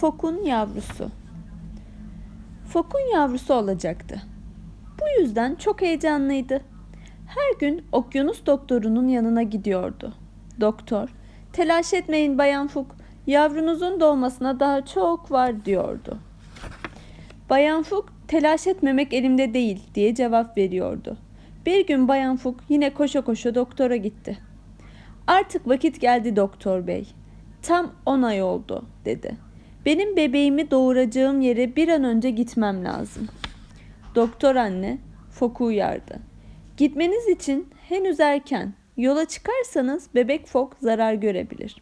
Fok'un yavrusu. Fok'un yavrusu olacaktı. Bu yüzden çok heyecanlıydı. Her gün okyanus doktorunun yanına gidiyordu. Doktor, telaş etmeyin Bayan Fok, yavrunuzun doğmasına daha çok var diyordu. Bayan Fok, telaş etmemek elimde değil diye cevap veriyordu. Bir gün Bayan Fok yine koşa koşa doktora gitti. Artık vakit geldi doktor bey. Tam 10 ay oldu dedi. Benim bebeğimi doğuracağım yere bir an önce gitmem lazım. Doktor anne Fok'u uyardı. Gitmeniz için henüz erken. Yola çıkarsanız bebek Fok zarar görebilir.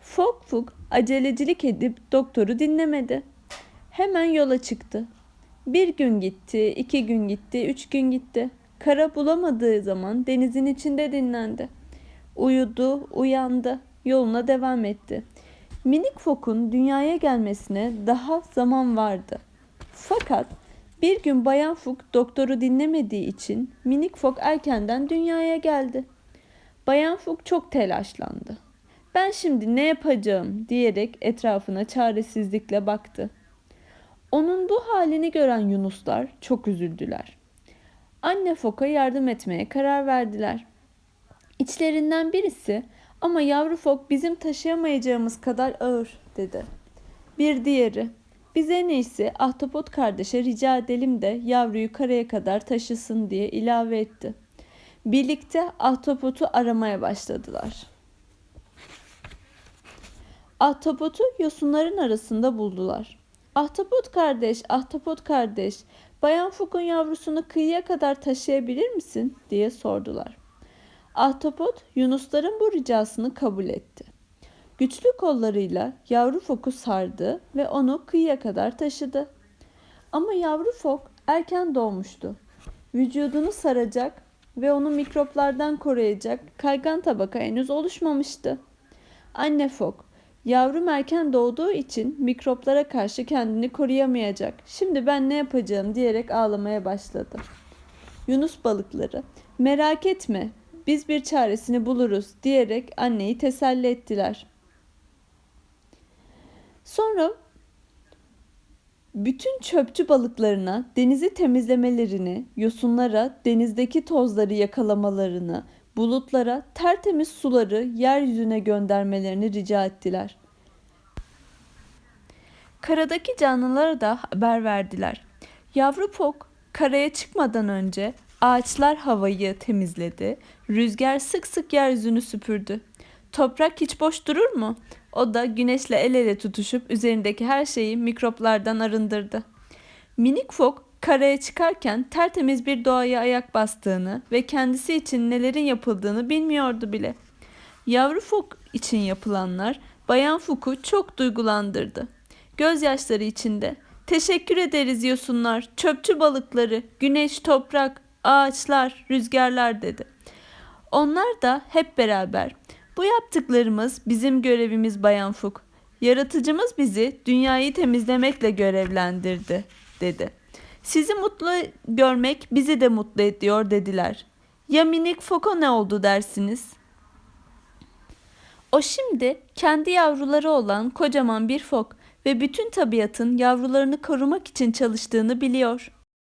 Fok Fok acelecilik edip doktoru dinlemedi. Hemen yola çıktı. Bir gün gitti, iki gün gitti, üç gün gitti. Kara bulamadığı zaman denizin içinde dinlendi. Uyudu, uyandı, yoluna devam etti. Minik Fok'un dünyaya gelmesine daha zaman vardı. Fakat bir gün Bayan Fok doktoru dinlemediği için Minik Fok erkenden dünyaya geldi. Bayan Fok çok telaşlandı. Ben şimdi ne yapacağım diyerek etrafına çaresizlikle baktı. Onun bu halini gören yunuslar çok üzüldüler. Anne Fok'a yardım etmeye karar verdiler. İçlerinden birisi ama yavru fok bizim taşıyamayacağımız kadar ağır dedi. Bir diğeri biz en iyisi ahtapot kardeşe rica edelim de yavruyu karaya kadar taşısın diye ilave etti. Birlikte ahtapotu aramaya başladılar. Ahtapotu yosunların arasında buldular. Ahtapot kardeş, ahtapot kardeş, Bayan Fok'un yavrusunu kıyıya kadar taşıyabilir misin diye sordular. Ahtapot Yunusların bu ricasını kabul etti. Güçlü kollarıyla yavru foku sardı ve onu kıyıya kadar taşıdı. Ama yavru fok erken doğmuştu. Vücudunu saracak ve onu mikroplardan koruyacak kaygan tabaka henüz oluşmamıştı. Anne fok, yavrum erken doğduğu için mikroplara karşı kendini koruyamayacak. Şimdi ben ne yapacağım diyerek ağlamaya başladı. Yunus balıkları, merak etme biz bir çaresini buluruz diyerek anneyi teselli ettiler. Sonra bütün çöpçü balıklarına denizi temizlemelerini, yosunlara denizdeki tozları yakalamalarını, bulutlara tertemiz suları yeryüzüne göndermelerini rica ettiler. Karadaki canlılara da haber verdiler. Yavru fok karaya çıkmadan önce ağaçlar havayı temizledi, rüzgar sık sık yeryüzünü süpürdü. Toprak hiç boş durur mu? O da güneşle el ele tutuşup üzerindeki her şeyi mikroplardan arındırdı. Minik fok karaya çıkarken tertemiz bir doğaya ayak bastığını ve kendisi için nelerin yapıldığını bilmiyordu bile. Yavru fok için yapılanlar bayan foku çok duygulandırdı. Gözyaşları içinde Teşekkür ederiz yosunlar, çöpçü balıkları, güneş, toprak, ağaçlar, rüzgarlar dedi. Onlar da hep beraber bu yaptıklarımız bizim görevimiz Bayan Fuk. Yaratıcımız bizi dünyayı temizlemekle görevlendirdi dedi. Sizi mutlu görmek bizi de mutlu ediyor dediler. Ya minik Fok'a ne oldu dersiniz? O şimdi kendi yavruları olan kocaman bir fok ve bütün tabiatın yavrularını korumak için çalıştığını biliyor.